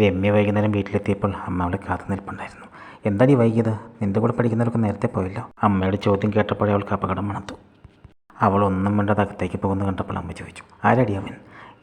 രമ്യ വൈകുന്നേരം വീട്ടിലെത്തിയപ്പോൾ അമ്മ അവളെ കാത്തു നിൽപ്പുണ്ടായിരുന്നു. എന്താടി വൈകിയത്? നിന്റെ കൂടെ പഠിക്കുന്നവർക്ക് നേരത്തെ പോയല്ലോ. അമ്മയുടെ ചോദ്യം കേട്ടപ്പോഴേ അവൾക്ക് അപകടം മണത്തു. അവൾ ഒന്നും വേണ്ടത് അകത്തേക്ക് പോകുന്ന കണ്ടപ്പോൾ അമ്മ ചോദിച്ചു ആരടി അവൻ?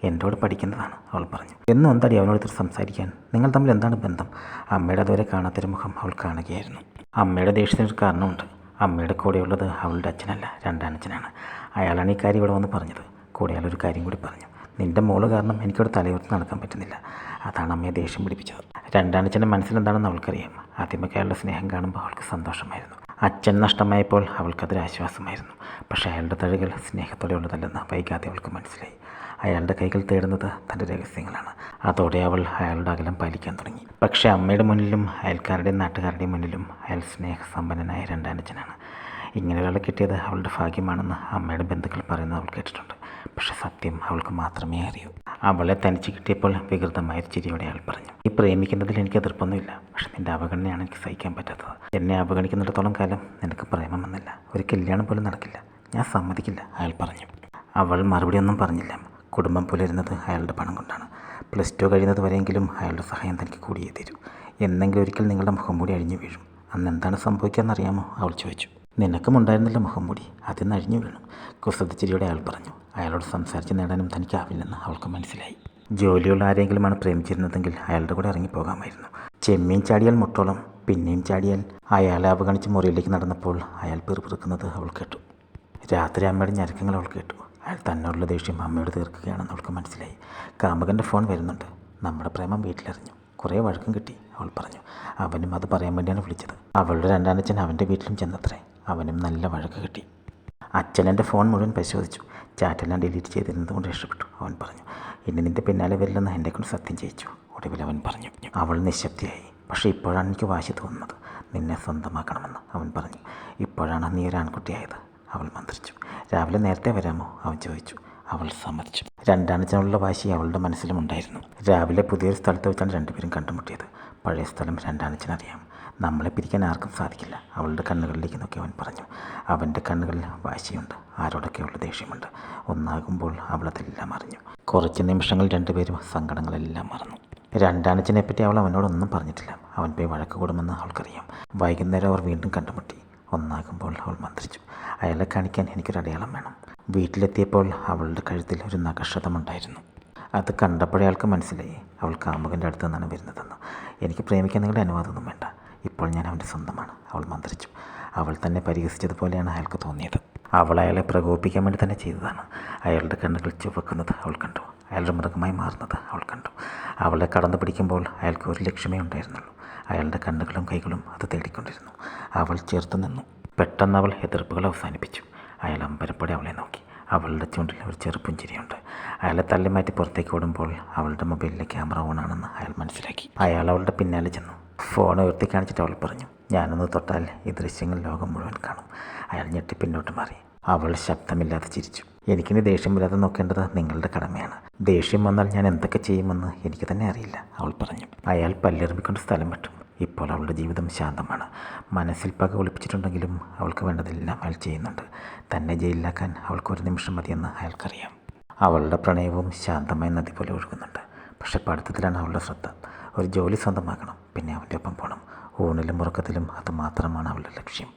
എന്റെ കൂടെ പഠിക്കുന്നതാണ് അവൾ പറഞ്ഞു. എന്നും എന്താടി അവനോട് സംസാരിക്കാൻ? നിങ്ങൾ തമ്മിൽ എന്താണ് ബന്ധം? അമ്മയുടെ അതുവരെ കാണാത്തൊരു മുഖം അവൾ കാണുകയായിരുന്നു. അമ്മയുടെ ദേഷ്യത്തിനൊരു കാരണമുണ്ട്. അമ്മയുടെ കൂടെയുള്ളത് അവളുടെ അച്ഛനല്ല രണ്ടാനച്ഛനാണ് അയാളാണ് ഈ കാര്യം ഇവിടെ വന്ന് പറഞ്ഞത്. കൂടെ അയാളൊരു കാര്യം കൂടി പറഞ്ഞു. നിന്റെ മോൾ കാരണം എനിക്കൊരു തലയുർത്ത് നടക്കാൻ പറ്റുന്നില്ല. അതാണ് അമ്മയെ ദേഷ്യം പിടിപ്പിച്ചത്. രണ്ടാനച്ഛന്റെ മനസ്സിലെന്താണെന്ന് അവൾക്കറിയാം. ആദ്യമൊക്കെ അയാളുടെ സ്നേഹം കാണുമ്പോൾ അവൾക്ക് സന്തോഷമായിരുന്നു. അച്ഛൻ നഷ്ടമായപ്പോൾ അവൾക്കതൊരു ആശ്വാസമായിരുന്നു. പക്ഷേ അയാളുടെ തഴുകൾ സ്നേഹത്തോടെ ഉള്ളതല്ലെന്ന് വൈകാതെ അവൾക്ക് മനസ്സിലായി. അയാളുടെ കൈകൾ തേടുന്നത് തന്റെ രഹസ്യങ്ങളാണ്. അതോടെ അവൾ അയാളുടെ അകലം പാലിക്കാൻ തുടങ്ങി. പക്ഷേ അമ്മയുടെ മുന്നിലും അയൽക്കാരുടെയും നാട്ടുകാരുടെയും മുന്നിലും അയാൾ സ്നേഹസമ്പന്നനായ രണ്ടാനച്ഛനാണ് ഇങ്ങനെ ഒരാളെ കിട്ടിയത് അവളുടെ ഭാഗ്യമാണെന്ന് അമ്മയുടെ ബന്ധുക്കൾ പറയുന്നത് അവൾ കേട്ടിട്ടുണ്ട്. പക്ഷെ സത്യം അവൾക്ക് മാത്രമേ അറിയൂ. അവളെ തനിച്ച് കിട്ടിയപ്പോൾ വികൃതമായ ചിരിയോടെ അയാൾ പറഞ്ഞു ഈ പ്രേമിക്കുന്നതിൽ എനിക്ക് എതിർപ്പൊന്നുമില്ല. പക്ഷെ നിന്റെ അവഗണനയാണ് എനിക്ക് സഹിക്കാൻ പറ്റാത്തത്. എന്നെ അവഗണിക്കുന്നിടത്തോളം കാലം നിനക്ക് പ്രേമം വന്നില്ല ഒരു കല്യാണം പോലും നടക്കില്ല. ഞാൻ സമ്മതിക്കില്ല അയാൾ പറഞ്ഞു. അവൾ മറുപടി ഒന്നും പറഞ്ഞില്ല. കുടുംബം പുലരുന്നത് അയാളുടെ പണം കൊണ്ടാണ്. പ്ലസ് ടു കഴിയുന്നത് വരെയെങ്കിലും അയാളുടെ സഹായം തനിക്ക് കൂടിയേ തരൂ. എന്നെങ്കിലും ഒരിക്കൽ നിങ്ങളുടെ മുഖം മൂടി അഴിഞ്ഞു വീഴും. അന്ന് എന്താണ് സംഭവിക്കുക എന്നറിയാമോ അവൾ ചോദിച്ചു. നിനക്കും ഉണ്ടായിരുന്നില്ല മുഖം മുടി അതിന്ന് അഴിഞ്ഞു വീണു. കുസൃതിച്ചിരിയോടെ അയാൾ പറഞ്ഞു. അയാളോട് സംസാരിച്ച് നേടാനും തനിക്കാവില്ലെന്ന് അവൾക്ക് മനസ്സിലായി. ജോലിയുള്ള ആരെങ്കിലുമാണ് പ്രേമിച്ചിരുന്നതെങ്കിൽ അയാളുടെ കൂടെ ഇറങ്ങിപ്പോകാമായിരുന്നു. ചെമ്മീൻ ചാടിയാൽ മുട്ടോളം പിന്നെയും ചാടിയാൽ അയാളെ അവഗണിച്ച് മുറിയിലേക്ക് നടന്നപ്പോൾ അയാൾ പിറുപിറുക്കുന്നത് അവൾ കേട്ടു. രാത്രി അമ്മയുടെ ഞരക്കങ്ങൾ അവൾ കേട്ടു. അയാൾ തന്നോടുള്ള ദേഷ്യം അമ്മയോട് തീർക്കുകയാണെന്ന് അവൾക്ക് മനസ്സിലായി. കാമുകന്റെ ഫോൺ വരുന്നുണ്ട്. നമ്മുടെ പ്രേമം വീട്ടിലറിഞ്ഞു. കുറേ വഴക്കം കിട്ടി അവൾ പറഞ്ഞു. അവനും അത് പറയാൻ വേണ്ടിയാണ് വിളിച്ചത്. അവളുടെ രണ്ടാനച്ഛൻ അവന്റെ വീട്ടിലും ചെന്നത്രേ. അവനും നല്ല വഴക്ക് കിട്ടി. അച്ഛനെന്റെ ഫോൺ മുഴുവൻ പരിശോധിച്ചു. ചാറ്റെല്ലാം ഡിലീറ്റ് ചെയ്തിരുന്നത് കൊണ്ട് രക്ഷപ്പെട്ടു. അവൻ പറഞ്ഞു ഇനി നിന്റെ പിന്നാലെ വരില്ലെന്ന് എന്റെ കൊണ്ട് സത്യം ചെയ്യിച്ചു. ഒടുവിൽ അവൻ പറഞ്ഞു അവൾ നിശബ്ദയായി. പക്ഷേ ഇപ്പോഴാണ് എനിക്ക് വാശി തോന്നുന്നത്. നിന്നെ സ്വന്തമാക്കണമെന്ന്. അവൻ പറഞ്ഞു ഇപ്പോഴാണ് നീ ഒരു ആൺകുട്ടിയായത് അവൾ മന്ത്രിച്ചു രാവിലെ നേരത്തെ വരാമോ? അവൻ ചോദിച്ചു അവൾ സമ്മതിച്ചു രണ്ടാനച്ഛനുള്ള വാശി അവളുടെ മനസ്സിലും ഉണ്ടായിരുന്നു. രാവിലെ പുതിയൊരു സ്ഥലത്ത് വെച്ചാണ് രണ്ടുപേരും കണ്ടുമുട്ടിയത്. പഴയ സ്ഥലം രണ്ടാനച്ഛനറിയാം നമ്മളെ പിരിക്കാൻ ആർക്കും സാധിക്കില്ല അവളുടെ കണ്ണുകളിലേക്ക് നോക്കി അവൻ പറഞ്ഞു. അവന്റെ കണ്ണുകളിൽ വാശിയുണ്ട്. ആരോടൊക്കെയുള്ള ദേഷ്യമുണ്ട്? ഒന്നാകുമ്പോൾ അവളതെല്ലാം അറിഞ്ഞു. കുറച്ച് നിമിഷങ്ങൾ രണ്ടുപേരും സങ്കടങ്ങളെല്ലാം മറന്നു. രണ്ടാനച്ഛനെ പറ്റി അവൾ അവനോടൊന്നും പറഞ്ഞിട്ടില്ല. അവൻ പോയി വഴക്ക് കൂടുമെന്ന് അവൾക്കറിയാം. വൈകുന്നേരം അവർ വീണ്ടും കണ്ടുമുട്ടി. ഒന്നാകുമ്പോൾ അവൾ മന്ത്രിച്ചു. അയാളെ കാണിക്കാൻ എനിക്കൊരു അടയാളം വേണം. വീട്ടിലെത്തിയപ്പോൾ അവളുടെ കഴുത്തിൽ ഒരു നഖക്ഷതമുണ്ടായിരുന്നു അത് കണ്ടപ്പോഴേ അയാൾക്ക് മനസ്സിലായി. അവൾ കാമുകന്റെ അടുത്ത് നിന്നാണ് വരുന്നതെന്ന്. എനിക്ക് പ്രേമിക്കാൻ നിങ്ങളുടെ അനുവാദമൊന്നും വേണ്ട. ഇപ്പോൾ ഞാൻ അവന്റെ സ്വന്തമാണ്. അവൾ മന്ത്രിച്ചു. അവൾ തന്നെ പരിഹസിച്ചതുപോലെയാണ് അയാൾക്ക് തോന്നിയത്. അവൾ അയാളെ പ്രകോപിപ്പിക്കാൻ വേണ്ടി തന്നെ ചെയ്തതാണ്. അയാളുടെ കണ്ണുകൾ ചുവക്കുന്നത് അവൾ കണ്ടു. അയാളുടെ മൃഗമായി മാറുന്നത് അവൾ കണ്ടു. അവളെ കടന്നു പിടിക്കുമ്പോൾ അയാൾക്ക് ഒരു ലക്ഷ്യമേ ഉണ്ടായിരുന്നുള്ളൂ. അയാളുടെ കണ്ണുകളും കൈകളും അത് തേടിക്കൊണ്ടിരുന്നു. അവൾ ചേർത്ത് നിന്നു. പെട്ടെന്ന് അവൾ എതിർപ്പുകൾ അവസാനിപ്പിച്ചു. അയാൾ അമ്പരപ്പടി അവളെ നോക്കി. അവളുടെ ചുണ്ടിൽ ഒരു ചെറുപ്പുഞ്ചിരിയുണ്ട് അയാളെ തള്ളിമാറ്റി പുറത്തേക്ക് ഓടുമ്പോൾ അവളുടെ മൊബൈലിലെ ക്യാമറ ഓണാണെന്ന് അയാൾ മനസ്സിലാക്കി. അയാൾ അവളുടെ പിന്നാലെ ചെന്നു. ഫോൺ ഉയർത്തി കാണിച്ചിട്ട് അവൾ പറഞ്ഞു ഞാനൊന്ന് തൊട്ടാൽ ഈ ദൃശ്യങ്ങൾ ലോകം മുഴുവൻ കാണും. അയാൾ ഞെട്ടി പിന്നോട്ട് മാറി. അവൾ ശബ്ദമില്ലാതെ ചിരിച്ചു. എനിക്കിനി ദേഷ്യമില്ലാതെ നോക്കേണ്ടത് നിങ്ങളുടെ കടമയാണ്. ദേഷ്യം വന്നാൽ ഞാൻ എന്തൊക്കെ ചെയ്യുമെന്ന് എനിക്ക് തന്നെ അറിയില്ല അവൾ പറഞ്ഞു. അയാൾ പല്ലെറിമ്പിക്കൊണ്ട് സ്ഥലം വിട്ടു. ഇപ്പോൾ അവളുടെ ജീവിതം ശാന്തമാണ്. മനസ്സിൽ പക ഒളിപ്പിച്ചിട്ടുണ്ടെങ്കിലും അവൾക്ക് വേണ്ടതെല്ലാം അയാൾ ചെയ്യുന്നുണ്ട്. തന്നെ ജയിലിലാക്കാൻ അവൾക്ക് ഒരു നിമിഷം മതിയെന്ന് അയാൾക്കറിയാം. അവളുടെ പ്രണയവും ശാന്തമായ നദി പോലെ ഒഴുകുന്നുണ്ട്. പക്ഷെ പഠിത്തത്തിലാണ് അവളുടെ ശ്രദ്ധ. ഒരു ജോലി സ്വന്തമാക്കണം. പിന്നെ അവന്റെ ഒപ്പം പോകണം ഊണിലും ഉറക്കത്തിലും അത് മാത്രമാണ് അവളുടെ ലക്ഷ്യം.